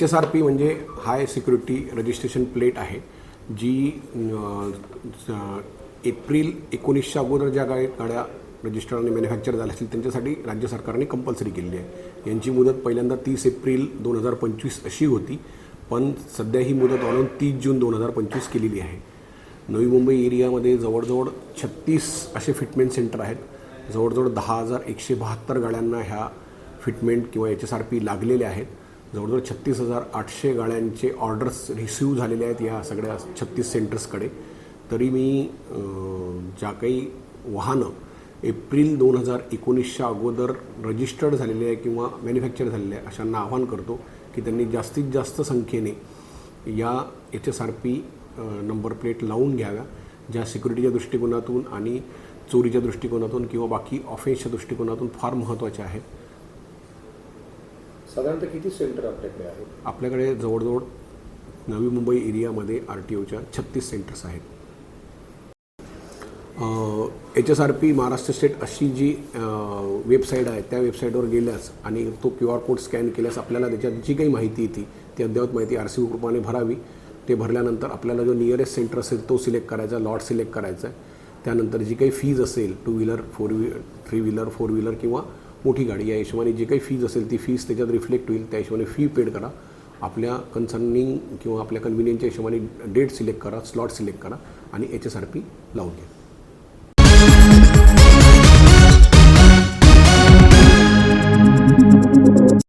H S R P म्हणजे हाय security registration plate आहे जी April एकोणीसच्या अगोदर ज्या गाडी गाड्या रजिस्टर आणि मॅन्युफॅक्चर झाल्या असतील त्यांच्यासाठी राज्य सरकारने कंपल्सरी केलेली आहे. यांची मुदत पहिल्यांदा तीस एप्रिल दोन हजार पंचवीस अशी होती पण सध्या ही मुदत वाढवून तीस जून दोन हजार पंचवीस केलेली आहे. नवी मुंबई एरियामध्ये जवळजवळ छत्तीस असे फिटमेंट सेंटर आहेत. जवळजवळ दहा हजार एकशे बहात्तर गाड्यांना ह्या फिटमेंट किंवा एच एस आर पी लागलेल्या आहेत. जवळजवळ छत्तीस हजार आठशे गाड्यांचे ऑर्डर्स रिसिव्ह झालेले आहेत या सगळ्या छत्तीस सेंटर्सकडे तरी मी ज्या काही वाहनं एप्रिल दोन हजार एकोणीसच्या अगोदर रजिस्टर्ड झालेले आहे किंवा मॅन्युफॅक्चर झालेले आहे अशांना आवाहन करतो की त्यांनी जास्तीत जास्त संख्येने या H S R P number plate लावून घ्याव्या ज्या सिक्युरिटीच्या दृष्टिकोनातून आणि चोरीच्या दृष्टिकोनातून किंवा बाकी ऑफेन्सच्या दृष्टिकोनातून फार महत्त्वाच्या आहेत. साधारणतः किती सेंटर आपल्याकडे आहेत? आपल्याकडे जवळजवळ नवी मुंबई एरियामध्ये आर टी ओच्या छत्तीस सेंटर्स आहेत. H S R P Maharashtra state अशी जी वेबसाईट आहे त्या वेबसाईटवर गेल्यास आणि तो क्यू आर कोड स्कॅन केल्यास आपल्याला त्याच्यात जी काही माहिती येते ती अद्ययावत माहिती आर सी ग्रुपाने भरावी. ते भरल्यानंतर आपल्याला जो नियरेस्ट सेंटर असेल तो सिलेक्ट करायचा लॉट सिलेक्ट करायचा आहे. त्यानंतर जी काही फीज असेल two wheeler four V three wheeler four wheeler किंवा मोठी गाडी या हिशोबाने जी काही फीज असेल ती फीज त्याच्यात रिफ्लेक्ट होईल. त्या हिशोबाने फी पेड करा. आपल्या कन्सर्निंग किंवा आपल्या कन्व्हिनियनच्या हिशोबाने डेट सिलेक्ट करा स्लॉट सिलेक्ट करा आणि एच एस आर पी लावून घ्या.